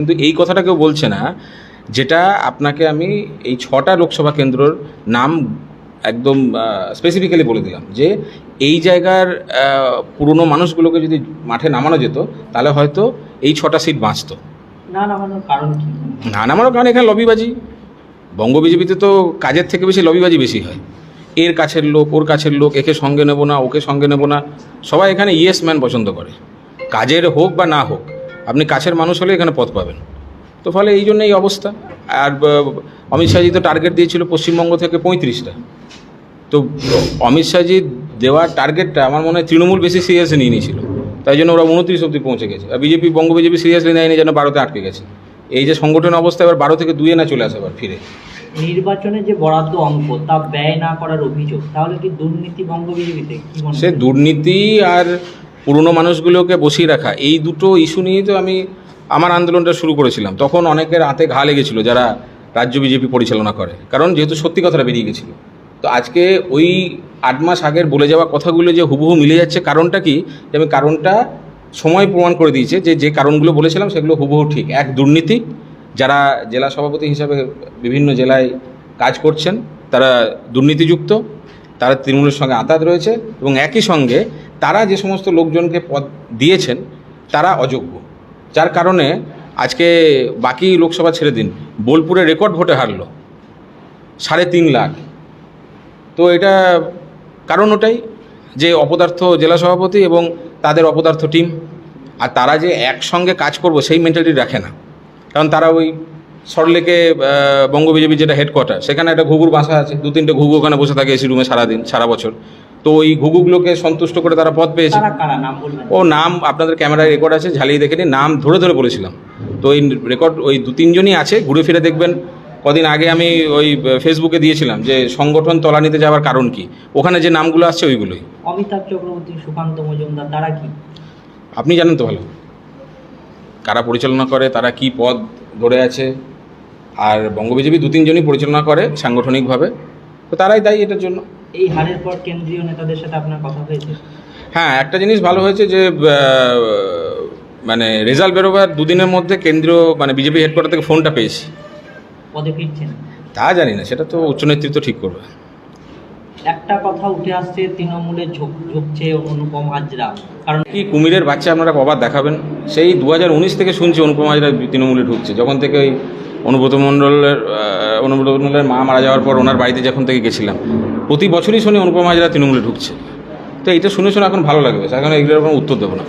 কিন্তু এই কথাটা কেউ বলছে না যেটা আপনাকে আমি এই ছটা লোকসভা কেন্দ্রর নাম একদম স্পেসিফিক্যালি বলে দিলাম যে এই জায়গার পুরনো মানুষগুলোকে যদি মাঠে নামানো যেত তাহলে হয়তো এই ছটা সিট বাঁচতো। না নামানোর কারণ কি? না নামানোর কারণ এখানে লবিবাজি। বঙ্গ বিজেপিতে তো কাজের থেকে বেশি লবিবাজি বেশি হয়। এর কাছের লোক ওর কাছের লোক একে সঙ্গে নেব না ওকে সঙ্গে নেব না সবাই এখানে ইয়েস ম্যান পছন্দ করে। কাজের হোক বা না হোক আপনি কাছের মানুষ হলে এখানে পথ পাবেন। তো ফলে এই জন্য এই অবস্থা। আর অমিত শাহজি তো টার্গেট দিয়েছিল পশ্চিমবঙ্গ থেকে পঁয়ত্রিশটা। তো অমিত শাহজি দেওয়ার টার্গেটটা আমার মনে হয় তৃণমূল বেশি সিরিয়াসলি নিয়ে নিয়েছিল। তাই জন্য ওরা উনত্রিশ অব্দি পৌঁছে গেছে। আর বিজেপি বঙ্গ বিজেপি সিরিয়াসলি নেয়নি যেন বারোতে আটকে গেছে। এই যে সংগঠন অবস্থা এবার বারো থেকে দুয়ে না চলে আসে আবার ফিরে। নির্বাচনে যে বরাদ্দ অঙ্ক তা ব্যয় না করার অভিযোগ তাহলে কি দুর্নীতি বঙ্গ বিজেপিতে? সে দুর্নীতি আর পুরনো মানুষগুলোকে বসিয়ে রাখা, এই দুটো ইস্যু নিয়েই তো আমি আমার আন্দোলনটা শুরু করেছিলাম। তখন অনেকের হাতে ঘা লেগেছিল যারা রাজ্য বিজেপি পরিচালনা করে, কারণ যেহেতু সত্যি কথাটা বেরিয়ে গেছিল। তো আজকে ওই আট মাস আগের বলে যাওয়া কথাগুলো যে হুবহু মিলে যাচ্ছে কারণটা কি? যে আমি কারণটা সময় প্রমাণ করে দিয়েছে যে যে কারণগুলো বলেছিলাম সেগুলো হুবহু ঠিক। এক, দুর্নীতি, যারা জেলা সভাপতি হিসাবে বিভিন্ন জেলায় কাজ করছেন, তারা দুর্নীতিযুক্ত, তারা তৃণমূলের সঙ্গে আতাত রয়েছে এবং একই সঙ্গে তারা যে সমস্ত লোকজনকে পদ দিয়েছেন, তারা অযোগ্য। যার কারণে আজকে বাকি লোকসভা ছেড়ে দিন। বোলপুরে রেকর্ড ভোটে হারলো, সাড়ে তিন লাখ। তো এটা কারণ ওটাই যে অপদার্থ জেলা সভাপতি এবং তাদের অপদার্থ টিম। আর তারা যে একসঙ্গে কাজ করব, সেই মেন্টালিটি রাখে না। কারণ তারা ওই সরলেকে বঙ্গ বিজেপি যেটা হেডকোয়ার্টার সেখানে একটা ঘুঘুর বাসা আছে দু তিনটে ঘুঘু ওখানে বসে থাকে এসি রুমে সারাদিন, সারা বছর। তো ওই ঘুঘুগুলোকে সন্তুষ্ট করে তারা পদ পেয়েছে। ও নাম আপনাদের ক্যামেরায় রেকর্ড আছে ঝালিয়ে দেখে নাম ধরে ধরে বলেছিলাম। তো এই রেকর্ড ওই দু তিনজনই আছে ঘুরে ফিরে দেখবেন। কদিন আগে আমি ওই ফেসবুকে দিয়েছিলাম যে সংগঠন তলানিতে যাওয়ার কারণ কি। ওখানে যে নামগুলো আসছে ওইগুলোই। অমিতাভ চক্রবর্তী সুকান্ত মজুমদার তারা কি? আপনি জানেন তো ভালো। কারা পরিচালনা করে তারা কি পদ ধরে আছে। আর বঙ্গ বিজেপি দু তিনজনই পরিচালনা করে সাংগঠনিকভাবে। তো তারাই দায়ী এটার জন্য। এই হারের পর কেন্দ্রীয় নেতাদের সাথে আপনার কথা হয়েছে? হ্যাঁ একটা জিনিস ভালো হয়েছে যে মানে রেজাল্ট বেরোবার দুদিনের মধ্যে কেন্দ্রীয় মানে বিজেপি হেডকোয়ার্টার থেকে ফোনটা পেয়েছি। পদে ফিরছেন? তা জানি না সেটা তো উচ্চ নেতৃত্ব ঠিক করবে। একটা কথা উঠে আসছে তৃণমূলে ঝুঁক ঝুঁকছে অনুপম হাজরা। কারণ কি কুমিরের বাচ্চা আপনারা কবার দেখাবেন? সেই দু হাজার উনিশ থেকে শুনছি অনুপম হাজরা তৃণমূলে ঢুকছে। যখন থেকে ওই অনুব্রত মণ্ডলের অনুব্রত মণ্ডলের মা মারা যাওয়ার পর ওনার বাড়িতে যখন থেকে গেছিলাম। প্রতি বছরই শুনি অনুপম হাজরা তৃণমূলে ঢুকছে। তো এটা শুনে শুনে এখন ভালো লাগবে। এখন এগুলোর কোনো উত্তর দেবো না।